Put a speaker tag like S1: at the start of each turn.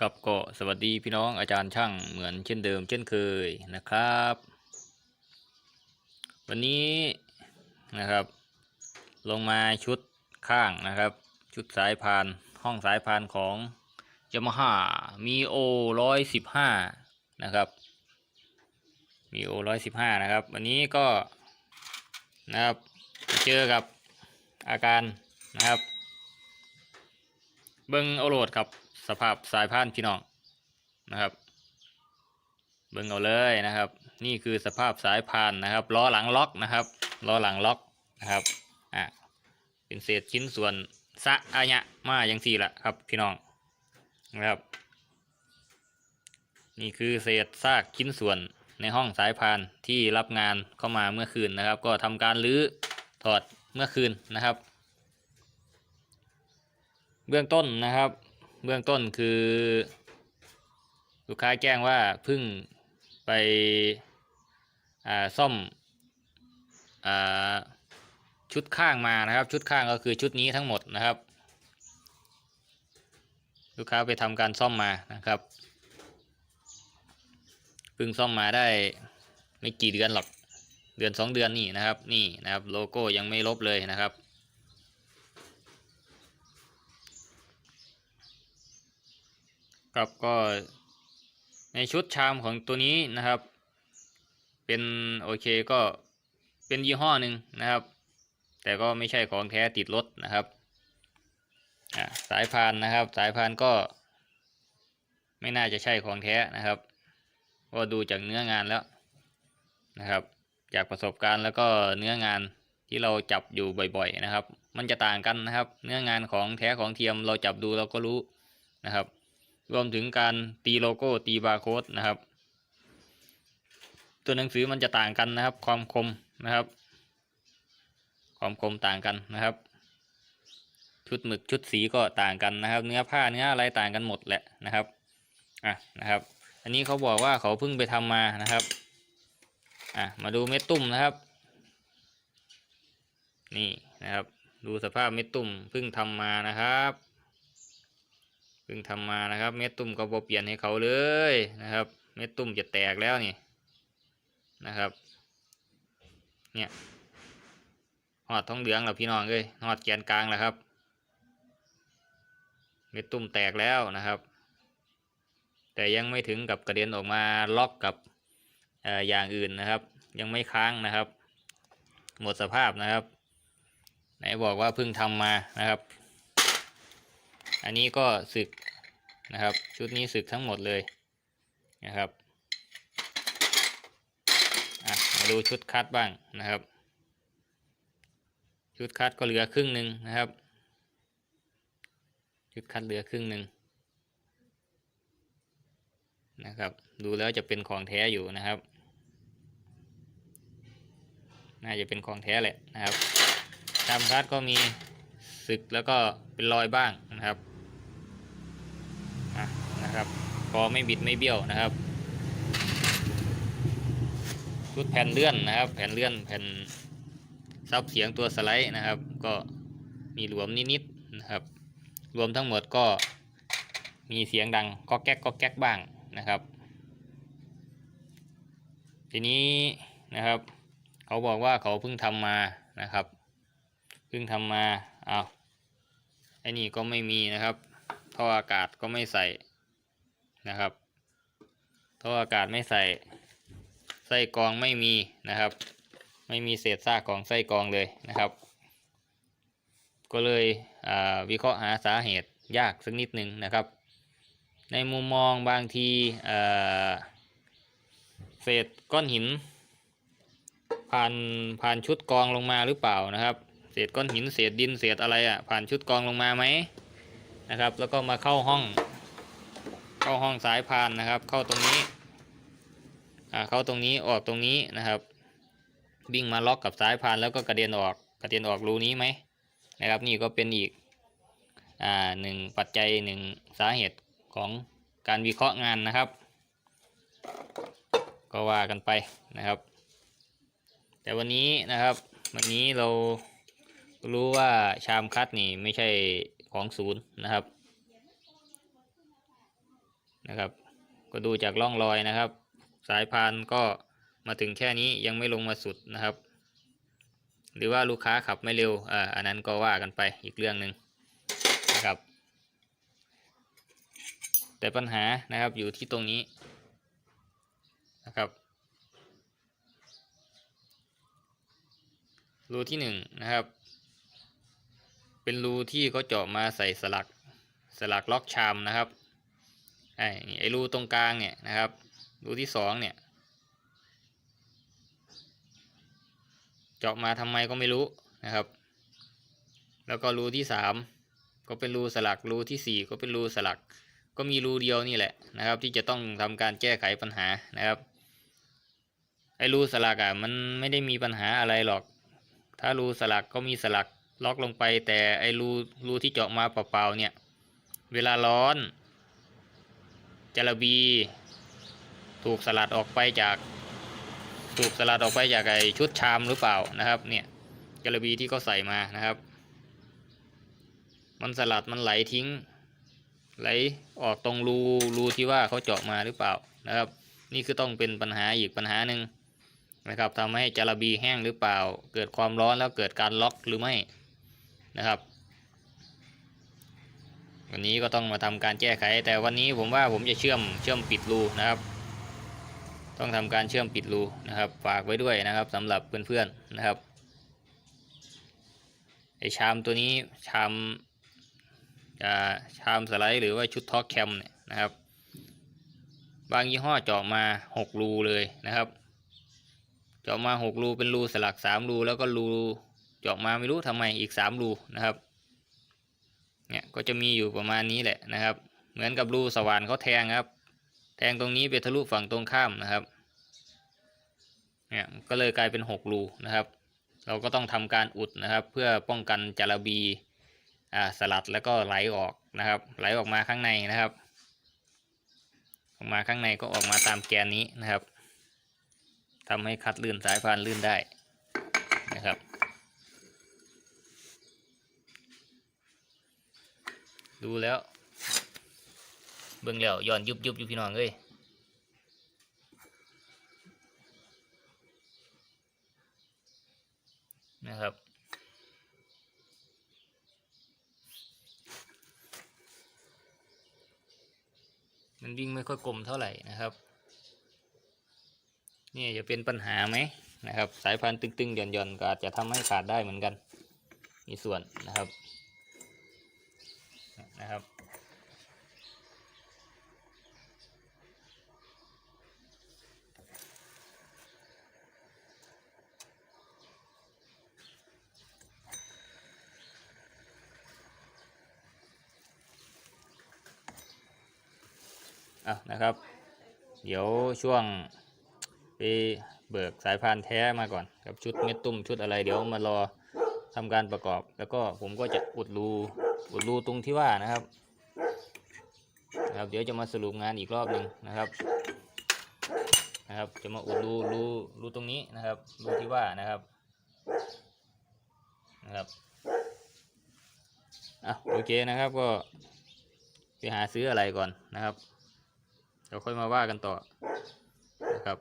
S1: กับก็สวัสดีพี่น้องอาจารย์ช่างเหมือนเช่นเดิม เช่นเคยนะครับ วันนี้นะครับ ลงมาชุดข้างนะครับ ชุดสายพานห้องสายพานของยามาฮ่ามีโอร้อยสิบห้านะครับมีโอร้อยสิบห้านะครับ วันนี้ก็นะครับเจอกับอาการนะครับ เบิ้งเอโหลดครับ สภาพสายพานพี่น้องนะครับ เบิ้งเอาเลยนะครับ นี่คือสภาพสายพานนะครับล้อหลังล็อกนะครับล้อหลังล็อกนะครับอะเป็นเศษชิ้นส่วนสะอายะมาอย่างสี่ละครับพี่น้องนะครับ นี่คือเศษซากชิ้นส่วนในห้องสายพานที่รับงานเข้ามาเมื่อคืนนะครับ ก็ทำการรื้อถอดเมื่อคืนนะครับ เบื้องต้นนะครับ เบื้องต้นคือ ลูกค้าแจ้งว่าเพิ่งไปซ่อมอชุดข้างมานะครับ ชุดข้างก็คือชุดนี้ทั้งหมดนะครับ ลูกค้าไปทำการซ่อมมานะครับเพิ่งซ่อมมาได้ไม่กี่เดือนหรอกเดือนสองเดือนนี่นะครับ นี่นะครับ โลโก้ยังไม่ลบเลยนะครับ ครับก็ในชุดชามของตัวนี้นะครับ เป็นโอเคก็เป็นยี่ห้อหนึ่งนะครับ แต่ก็ไม่ใช่ของแท้ติดรถนะครับสายพานนะครับ สายพานก็ไม่น่าจะใช่ของแท้นะครับก็ดูจากเนื้องานแล้วนะครับ จากประสบการณ์แล้วก็เนื้องานที่เราจับอยู่บ่อย ๆ นะครับ มันจะต่างกันนะครับ เนื้องานของแท้ของเทียมเราจับดูเราก็รู้นะครับ รวมถึงการตีโลโก้ตีบาร์โค้ดนะครับ ตัวหนังสือมันจะต่างกันนะครับ ความคมนะครับ ความคมต่างกันนะครับ ชุดหมึกชุดสีก็ต่างกันนะครับ เนื้อผ้าเนื้ออะไรต่างกันหมดแหละนะครับอะนะครับ อันนี้เขาบอกว่าเขาเพิ่งไปทำมานะครับอะมาดูเม็ดตุ่มนะครับ นี่นะครับ ดูสภาพเม็ดตุ่มเพิ่งทำมานะครับ เพิ่งทำมานะครับ เม็ดตุ่มก็บเปลี่ยนให้เขาเลยนะครับ เม็ดตุ่มจะแตกแล้วนี่นะครับ เนี่ยหอดท้องเหลืองแล้วพี่น้องเอ้ยหอดแกนกลางแล้วครับ เม็ดตุ่มแตกแล้วนะครับ แต่ยังไม่ถึงกับกระเด็นออกมาล็อกกับเอ่ออย่างอื่นนะครับ ยังไม่ค้างนะครับ หมดสภาพนะครับ ไหนบอกว่าเพิ่งทำมานะครับ อันนี้ก็สึกนะครับ ชุดนี้สึกทั้งหมดเลยนะครับมาดูชุดคัดบ้างนะครับ ชุดคัดก็เหลือครึ่งหนึ่งนะครับ ชุดคัดเหลือครึ่งหนึ่งนะครับ ดูแล้วจะเป็นของแท้อยู่นะครับ น่าจะเป็นของแท้แหละนะครับตามคัดก็มี สึกแล้วก็เป็นรอยบ้างนะครับนะครับพอไม่บิดไม่เบี้ยวนะครับชุดแผ่นเลื่อนนะครับ แผ่นเลื่อนแผ่นซับเสียงตัวสไลด์นะครับ ก็มีหลวมนิดๆนะครับ รวมทั้งหมดก็มีเสียงดังก็แก๊กก็แก๊กบ้างนะครับ ทีนี้นะครับ เขาบอกว่าเขาเพิ่งทำมานะครับ เพิ่งทำมา อ้าวไอ้นี่ก็ไม่มีนะครับท่ออากาศก็ไม่ใส่นะครับท่ออากาศไม่ใส่ไส้กองไม่มีนะครับ ไม่มีเศษซากของไส้กองเลยนะครับ ก็เลยวิเคราะห์หาสาเหตุยากสักนิดหนึ่งนะครับ ในมุมมองบางทีเศษก้อนหินผ่านผ่านชุดกองลงมาหรือเปล่านะครับ เศษก้อนหินเศษดินเศษอะไรอะ่ะผ่านชุดกองลงมาไหมนะครับ แล้วก็มาเข้าห้อง เข้าห้องสายพานนะครับ เข้าตรงนี้อ่าเข้าตรงนี้ออกตรงนี้นะครับวิ่งมาล็อกกับสายพานแล้วก็กระเด็นออกกระเด็นออกรูนี้ไหมนะครับ นี่ก็เป็นอีกอ่าหนึ่งปัจจัยหนึ่งสาเหตุของการวิเคราะห์งานนะครับ ก็ว่ากันไปนะครับ แต่วันนี้นะครับ วันนี้เรา รู้ว่าชามคัดนี่ไม่ใช่ของศูนย์นะครับ นะครับ ก็ดูจากร่องรอยนะครับ สายพานก็มาถึงแค่นี้ยังไม่ลงมาสุดนะครับ หรือว่าลูกค้าขับไม่เร็วอ่าอันนั้นก็ว่ากันไปอีกเรื่องหนึ่งนะครับ แต่ปัญหานะครับอยู่ที่ตรงนี้นะครับรูที่หนึ่งนะครับ เป็นรูที่เขาเจาะมาใส่สลักสลักล็อกชามนะครับไอ้ไอ้รูตรงกลางเนี่ยนะครับ รูที่สองเนี่ย เจาะมาทำไมก็ไม่รู้นะครับ แล้วก็รูที่สามก็เป็นรูสลักรูที่สี่ก็เป็นรูสลัก ก็มีรูเดียวนี่แหละนะครับ ที่จะต้องทำการแก้ไขปัญหานะครับไอ้รูสลักอะมันไม่ได้มีปัญหาอะไรหรอก ถ้ารูสลักก็มีสลัก ล็อกลงไปแต่ไอ้รูรูที่เจาะมาเปล่าๆเนี่ย เวลาร้อนจระบีถูกสลัดออกไปจากถูกสลัดออกไปจากไอ้ชุดชามหรือเปล่านะครับ เนี่ยจระบีที่เขาใส่มานะครับ มันสลัดมันไหลทิ้ง ไหลออกตรงรูรูที่ว่าเขาเจาะมาหรือเปล่านะครับ นี่คือต้องเป็นปัญหาอีกปัญหาหนึ่งนะครับทำให้จาระบีแห้งหรือเปล่า เกิดความร้อนแล้วเกิดการล็อกหรือไม่ นะครับ วันนี้ก็ต้องมาทำการแก้ไข แต่วันนี้ผมว่าผมจะเชื่อมเชื่อมปิดรูนะครับ ต้องทำการเชื่อมปิดรูนะครับ ฝากไว้ด้วยนะครับสำหรับเพื่อนๆนะครับไอชามตัวนี้ชามชามสไลด์หรือว่าชุดท็อกแคมเนี่ยนะครับ บางยี่ห้อเจาะมาหกรูเลยนะครับ เจาะมาหกรูเป็นรูสลักสามรูแล้วก็รู จาะมาไม่รู้ทำไมอีกสามรูนะครับเนี่ยก็จะมีอยู่ประมาณนี้แหละนะครับ เหมือนกับรูสว่านเขาแทงครับ แทงตรงนี้ไปทะลุฝั่งตรงข้ามนะครับเนี่ยก็เลยกลายเป็นหกรูนะครับ เราก็ต้องทำการอุดนะครับ เพื่อป้องกันจาระบีอ่าสลัดแล้วก็ไหลออกนะครับ ไหลออกมาข้างในนะครับ ออกมาข้างในก็ออกมาตามแกนนี้นะครับทำให้คัดลื่นสายพานลื่นได้นะครับ ดูแล้ว เบิ่งแล้วย้อนยุบยุบอยู่พี่น้องเอ้ยนะครับมันวิ่งไม่ค่อยกลมเท่าไหร่นะครับ นี่จะเป็นปัญหาไหมนะครับ สายพันธุ์ตึงๆหย่อนๆก็อาจจะทำให้ขาดได้เหมือนกัน มีส่วนนะครับ นะครับ อะนะครับ เดี๋ยวช่วงไปเบิกสายพานแท้มาก่อน กับชุดเม็ดตุ้มชุดอะไรเดี๋ยวมารอทำการประกอบ แล้วก็ผมก็จะอุดรู อุดรูตรงที่ว่านะครับนะครับเดี๋ยวจะมาสรุปงานอีกรอบหนึ่งนะครับนะครับ จะมาอุดรูรูรูตรงนี้นะครับรูที่ว่านะครับนะครับอะโอเคนะครับก็ไปหาซื้ออะไรก่อนนะครับเดี๋ยวค่อยมาว่ากันต่อนะครับ